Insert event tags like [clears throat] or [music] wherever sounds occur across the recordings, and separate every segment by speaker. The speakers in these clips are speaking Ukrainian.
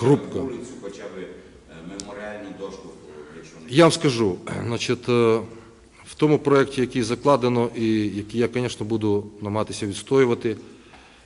Speaker 1: Крупка.
Speaker 2: Вулицю, хоча б е, меморіальну дошку, якщо не
Speaker 1: Я вам скажу, значить, е, в тому проєкті, який закладено, і який я, звісно, буду намагатися відстоювати,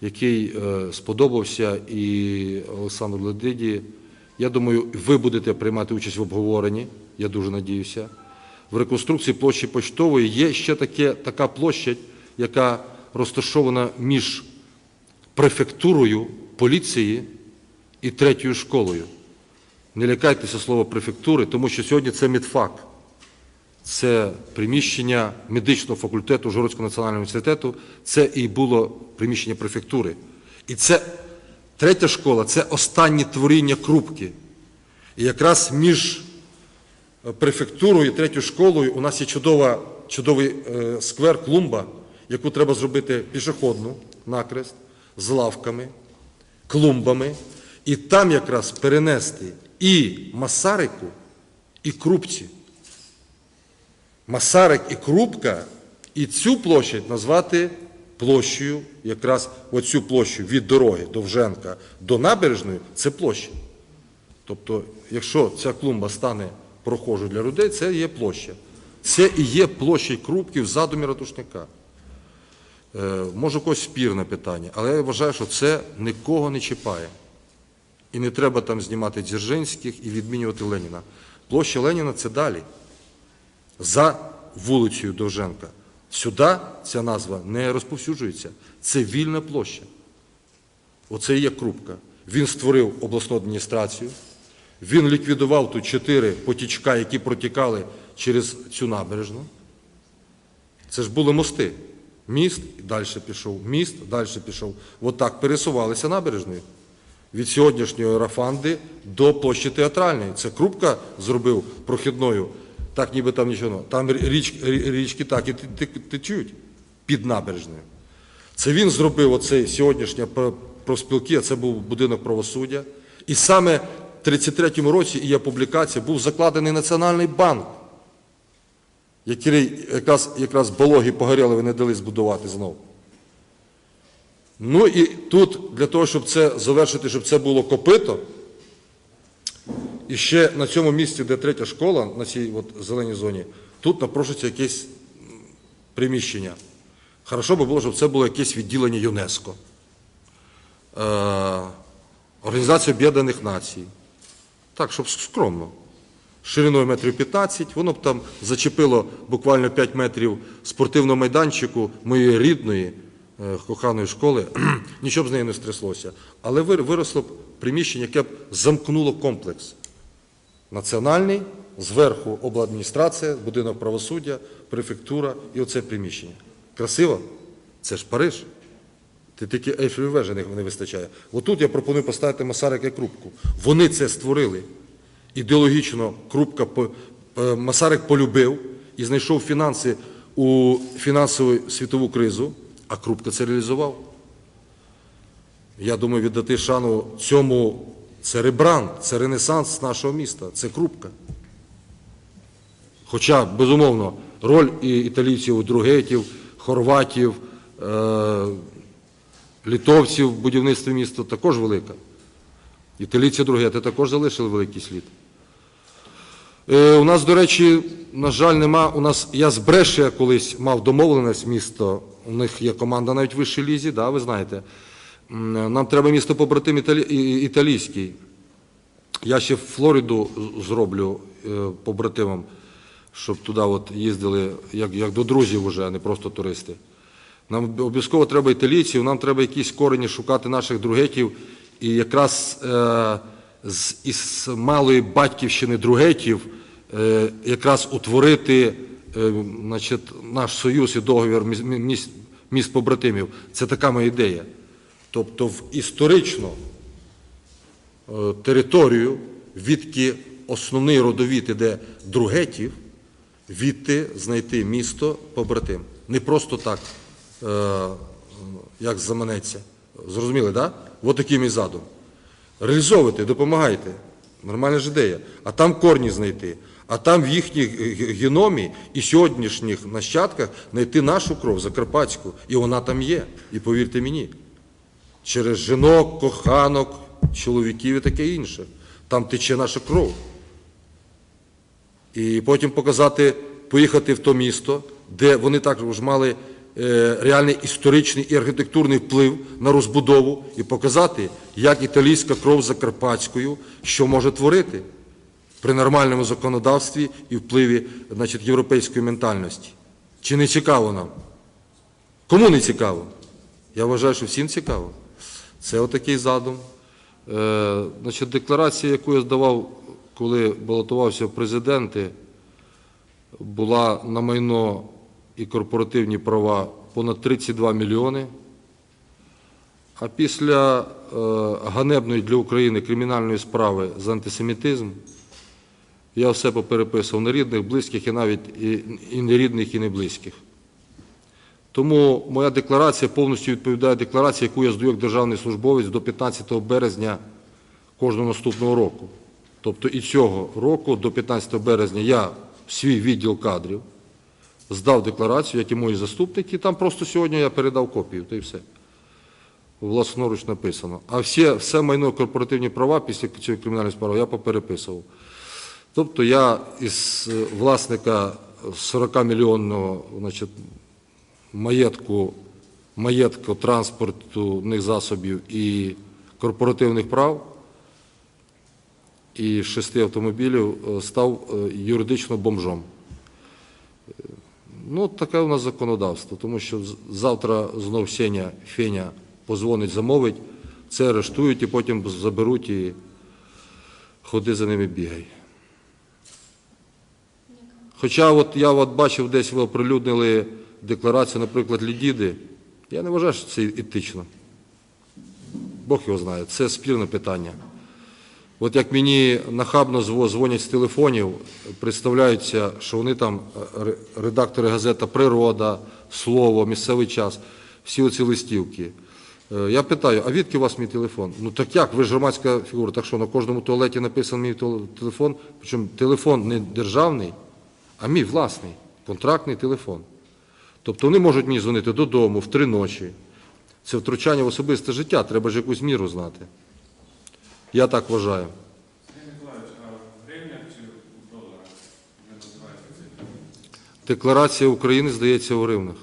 Speaker 1: який е, сподобався і Олександру Ледиді, я думаю, ви будете приймати участь в обговоренні, я дуже надіюся. В реконструкції площі Почтової є ще таке, така площадь, яка розташована між префектурою поліції і третьою школою. Не лякайтеся слова префектури, тому що сьогодні це медфак. Це приміщення медичного факультету Жородського національного університету. Це і було приміщення префектури. І це третя школа це останнє творіння Крупки. І якраз між е, префектурою і третьою школою у нас є чудова, чудовий е, сквер, клумба, яку треба зробити пішохідну накрест з лавками, клумбами, і там якраз перенести і Масарику, і Крупці. Масарик і Крупка, і цю площадь назвати площею, якраз оцю площу від дороги Довженка до набережної це площа. Тобто, якщо ця клумба стане прохожою для людей, це є площа. Це і є площа й Крупки в задумі ратушника. Е, може, когось спірне питання, але я вважаю, що це нікого не чіпає. І не треба там знімати Дзержинських і відмінювати Леніна. Площа Леніна це далі. За вулицею Довженка. Сюди ця назва не розповсюджується. Це вільна площа. Оце і є Крупка. Він створив обласну адміністрацію, він ліквідував тут чотири потічка, які протікали через цю набережну. Це ж були мости. Міст далі пішов, міст, далі пішов. Отак пересувалися набережною. Від сьогоднішньої Рафанди до площі театральної. Це Крупка зробив прохідною, так ніби там нічого. Там річ, річки так і те- те- течуть під набережною. Це він зробив оцей сьогоднішнє про- профспілки, а це був будинок правосуддя. І саме в 33-му році є публікація, був закладений Національний банк, який якраз, якраз бологи погоріли, ви не дали збудувати знову. Ну і тут, для того, щоб це завершити, щоб це було копито, і ще на цьому місці, де третя школа, на цій от зеленій зоні, тут напрошується якесь приміщення. Хорошо би було, щоб це було якесь відділення ЮНЕСКО, е, Організація Об'єднаних Націй. Так, щоб скромно. Шириною метрів 15, воно б там зачепило буквально 5 метрів спортивного майданчику моєї рідної коханої школи, [clears throat] нічого б з нею не стряслося. Але вир- виросло б приміщення, яке б замкнуло комплекс. Національний, зверху обладміністрація, будинок правосуддя, префектура і оце приміщення. Красиво? Це ж Париж. Ти тільки Ейфелеві вежі не вистачає. Отут я пропоную поставити Масарика і Крупку. Вони це створили. Ідеологічно Крупка е, Масарик полюбив і знайшов фінанси у фінансову світову кризу, а Крупка це реалізував. Я думаю, віддати шану цьому це ребранд, це ренесанс нашого міста, це Крупка. Хоча, безумовно, роль і італійців, другетів, хорватів, е- літовців в будівництві міста також велика. Італійці другети також залишили великий слід. Е, у нас, до речі, на жаль, нема. У нас я з Брешія колись мав домовленість місто. У них є команда навіть в вищій лізі, да, ви знаєте. Нам треба місто побратим італі... італійський. Я ще Флориду зроблю е, побратимом, щоб туди от їздили як, як до друзів вже, а не просто туристи. Нам обов'язково треба італійців, нам треба якісь корені шукати наших другетів. І якраз е, з, із малої батьківщини другетів е, якраз утворити значить, наш союз і договір міс- міс- міст побратимів. Це така моя ідея. Тобто в історично е, територію, відки основний родовід іде другетів, відти знайти місто побратим. Не просто так, е, як заманеться. Зрозуміли, так? Да? От такий мій задум. Реалізовуйте, допомагайте. Нормальна ж ідея. А там корні знайти. А там в їхніх г- геномі і сьогоднішніх нащадках знайти нашу кров закарпатську. І вона там є. І повірте мені через жінок, коханок, чоловіків і таке інше. Там тече наша кров. І потім показати, поїхати в то місто, де вони також мали е, реальний історичний і архітектурний вплив на розбудову, і показати, як італійська кров закарпатською, що може творити при нормальному законодавстві і впливі значить, європейської ментальності. Чи не цікаво нам? Кому не цікаво? Я вважаю, що всім цікаво. Це отакий задум. Е, значить, декларація, яку я здавав, коли балотувався в президенти, була на майно і корпоративні права понад 32 мільйони. А після е, ганебної для України кримінальної справи за антисемітизм я все попереписував на рідних, близьких і навіть і, і не рідних, і не близьких. Тому моя декларація повністю відповідає декларації, яку я здаю як державний службовець до 15 березня кожного наступного року. Тобто і цього року, до 15 березня, я свій відділ кадрів здав декларацію, як і мої заступники. Там просто сьогодні я передав копію, та й все. Власноруч написано. А всі, все майно корпоративні права після цієї кримінальної справи я попереписував. Тобто я із е, власника 40 мільйонного маєтку, маєтку транспортних засобів і корпоративних прав і шести автомобілів е, став е, юридично бомжом. Ну, таке у нас законодавство, тому що завтра знов Сеня, Феня позвонить, замовить, це арештують і потім заберуть і ходи за ними бігай. Хоча от я от бачив, десь ви оприлюднили декларацію, наприклад, Лідіди. Я не вважаю, що це етично. Бог його знає, це спірне питання. От як мені нахабно дзвонять з телефонів, представляються, що вони там е, редактори газета Природа, Слово, місцевий час, всі оці листівки. Е, Я питаю, а відки у вас мій телефон? Ну так як, ви ж громадська фігура, так що на кожному туалеті написаний мій телефон, причому телефон не державний, а мій власний, контрактний телефон. Тобто вони можуть мені дзвонити додому в три ночі. Це втручання в особисте життя, треба ж якусь міру знати. Я так вважаю. Декларація України здається в гривнах.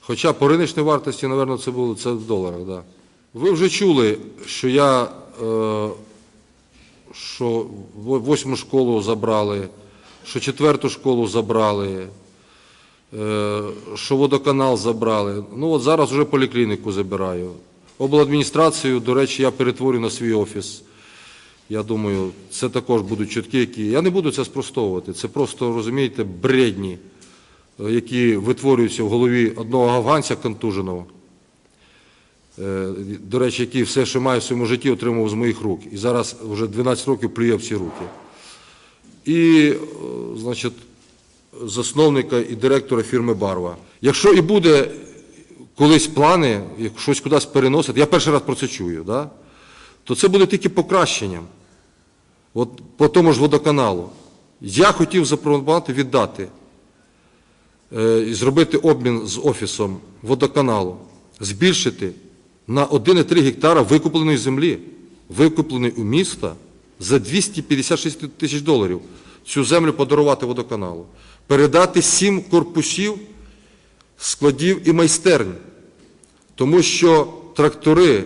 Speaker 1: Хоча по риночній вартості, мабуть, це було це в доларах. Да. Ви вже чули, що я е, що восьму школу забрали, що четверту школу забрали, е, що водоканал забрали. Ну от зараз вже поліклініку забираю. Обладміністрацію, до речі, я перетворю на свій офіс. Я думаю, це також будуть чутки, які. Я не буду це спростовувати. Це просто, розумієте, бредні, е, які витворюються в голові одного афганця контуженого. Е, До речі, який все, що має в своєму житті, отримав з моїх рук. І зараз вже 12 років плює в ці руки. І, е, значить, засновника і директора фірми Барва. Якщо і буде колись плани, щось кудись переносити, я перший раз про це чую, да? то це буде тільки покращенням. От по тому ж водоканалу. Я хотів запропонувати віддати е, і зробити обмін з офісом водоканалу, збільшити на 1,3 гектара викупленої землі, викупленої у міста за 256 тисяч доларів. Цю землю подарувати водоканалу, передати сім корпусів складів і майстерень, тому що трактори,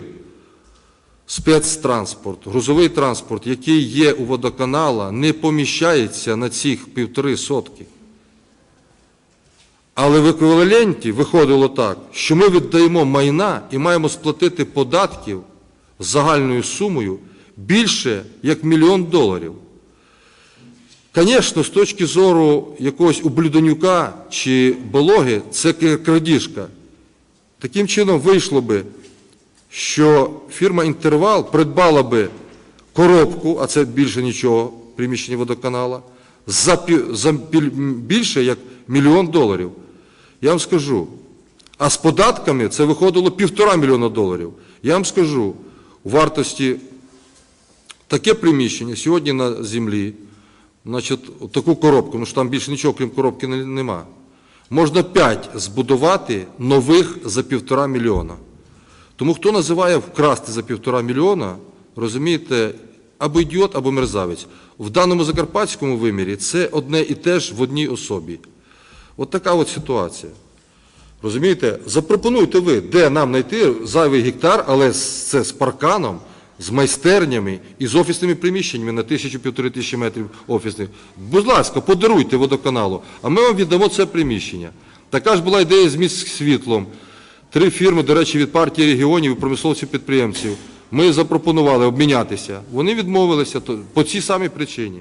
Speaker 1: спецтранспорт, грузовий транспорт, який є у водоканала, не поміщається на цих півтори сотки. Але в еквіваленті виходило так, що ми віддаємо майна і маємо сплатити податків з загальною сумою більше як мільйон доларів. Звісно, з точки зору якогось ублюдонюка чи бологи, це крадіжка. Таким чином вийшло би, що фірма Інтервал придбала би коробку, а це більше нічого, приміщення водоканала, за, більше як мільйон доларів. Я вам скажу, а з податками це виходило півтора мільйона доларів. Я вам скажу, у вартості таке приміщення сьогодні на землі, значить, таку коробку, ну що там більше нічого, крім коробки, нема. Можна п'ять збудувати нових за півтора мільйона. Тому хто називає вкрасти за півтора мільйона, розумієте, або ідіот, або мерзавець. В даному закарпатському вимірі це одне і те ж в одній особі. От така от ситуація. Розумієте? Запропонуйте ви, де нам знайти зайвий гектар, але це з парканом, з майстернями і з офісними приміщеннями на тисячу-півтори тисячі метрів офісних. Будь ласка, подаруйте водоканалу, а ми вам віддамо це приміщення. Така ж була ідея з міст світлом. Три фірми, до речі, від партії регіонів і промисловців підприємців. Ми запропонували обмінятися. Вони відмовилися по цій самій причині.